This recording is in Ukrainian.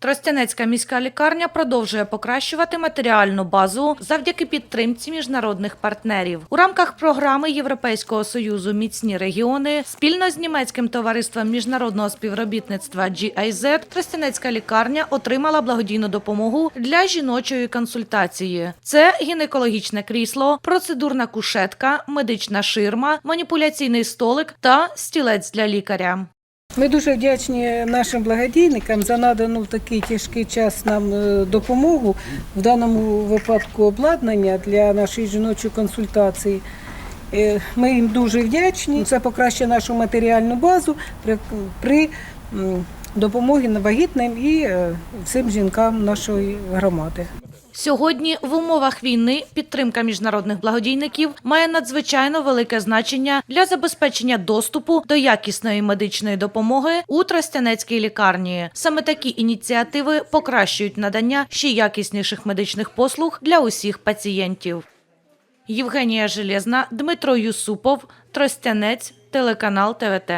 Тростянецька міська лікарня продовжує покращувати матеріальну базу завдяки підтримці міжнародних партнерів. У рамках програми Європейського союзу Міцні регіони спільно з німецьким товариством міжнародного співробітництва GIZ Тростянецька лікарня отримала благодійну допомогу для жіночої консультації. Це гінекологічне крісло, процедурна кушетка, медична ширма, маніпуляційний столик та стілець для лікаря. Ми дуже вдячні нашим благодійникам за надану в такий тяжкий час нам е, допомогу, в даному випадку обладнання для нашої жіночої консультації. Е, Ми їм дуже вдячні. Це покращує нашу матеріальну базу при, допомогі вагітним і е, всім жінкам нашої громади. Сьогодні в умовах війни підтримка міжнародних благодійників має надзвичайно велике значення для забезпечення доступу до якісної медичної допомоги у Тростянецькій лікарні. Саме такі ініціативи покращують надання ще якісніших медичних послуг для усіх пацієнтів. Євгенія Железна, Дмитро Юсупов, Тростянець, телеканал ТВТ.